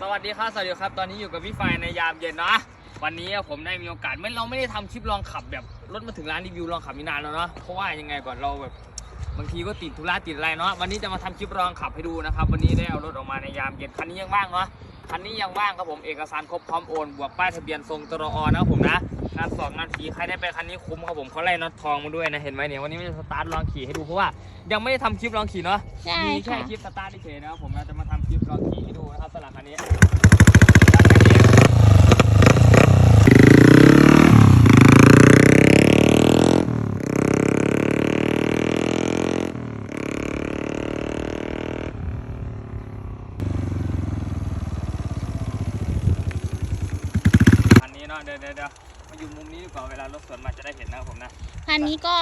สวัสดีครับสวัสดีครับ ตอนนี้อยู่กับพี่ไฟในยามเย็นเนาะวันนี้ผมได้มีโอกาสไม่เราไม่ได้ทำคลิปลองขับแบบรถมาถึงร้านรีวิวลองขับนี่นานแล้วเนาะเพราะว่ายังไงก่อนเราแบบบางทีก็ติดธุระติดอะไรเนาะวันนี้จะมาทำคลิปลองขับให้ดูนะครับวันนี้ได้เอารถออกมาในยามเย็นคันนี้ยังว่างเนาะคันนี้ยังว่างครับผมเอกสารครบพร้อมโอนบวกป้ายทะเบียนทรงตรอนะครับผมนะงานสองงานขี่ใครได้ไปคันนี้คุ้มครับผมเขาไล่น็อตทองมาด้วยนะเห็นไหมเนี่ยวันนี้ไม่ได้สตาร์ทลองขี่ให้ดูเพราะว่ายังไม่ได้ทำคลิปลองขี่เนาะใช่มีแค่ค่ะคลิปสตาร์ทเฉยๆนะครับผมเราจะมาทำคลิปลองขี่ให้ดูนะครับสำหรับคันนี้คั นนี้เนาะเดี๋ยวเดี๋ยวเดี๋ยวมาอยู่มุมนี้ดีกว่าเวลารถสวนมาจะได้เห็นนะครับผมนะคันนี้ก็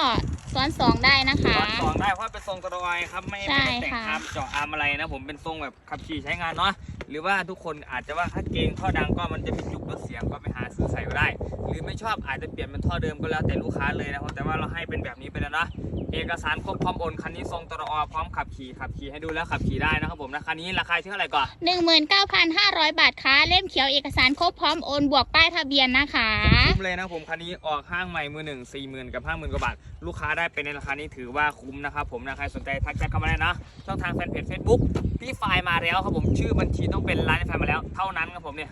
ซ้อนสองได้นะคะซ้อนสองได้เพราะเป็นทรงตรอยครับไม่ใช่ไม่ได้แต่งค่ะ อาร์มเจาะอาร์มอะไรนะผมเป็นทรงแบบขับขี่ใช้งานเนาะหรือว่าทุกคนอาจจะว่าถ้าเกงท่อดังก็มันจะมีจุกลดเสียงก็ไปหาซื้อใส่ก็ได้ หรือไม่ชอบอาจจะเปลี่ยนเป็นท่อเดิมก็แล้วแต่ลูกค้าเลยนะครับแต่ว่าเราให้เป็นแบบนี้ไปแล้วนะ เอกสารครบพร้อมโอนคันนี้ทรงตรอพร้อมขับขี่ขับขี่ให้ดูแล้วขับขี่ได้นะครับผมนะคันนี้ราคาเท่าไหร่ก่อน19,500 บาทค่ะเล่มเขียวเอกสารครบพร้อมโอนบวกป้ายทะเบียนนะคะคุ้มเลยนะผมคันนี้ออกห้างใหม่มือหนึ่งสี่หมื่นกับห้าหมื่นกว่าบาท ลูกค้าได้ไปในราคานี้ถือว่าคุ้มนะครับผมนะใครสนใจทักแชทเข้ามาได้นะช่องทางแฟนเพจ Facebook พี่ไฟล์มาแล้วครับผมชื่อบัญชีต้องเป็นร้านพี่ไฟล์มาแล้ว เท่านั้นครับผมเนี่ย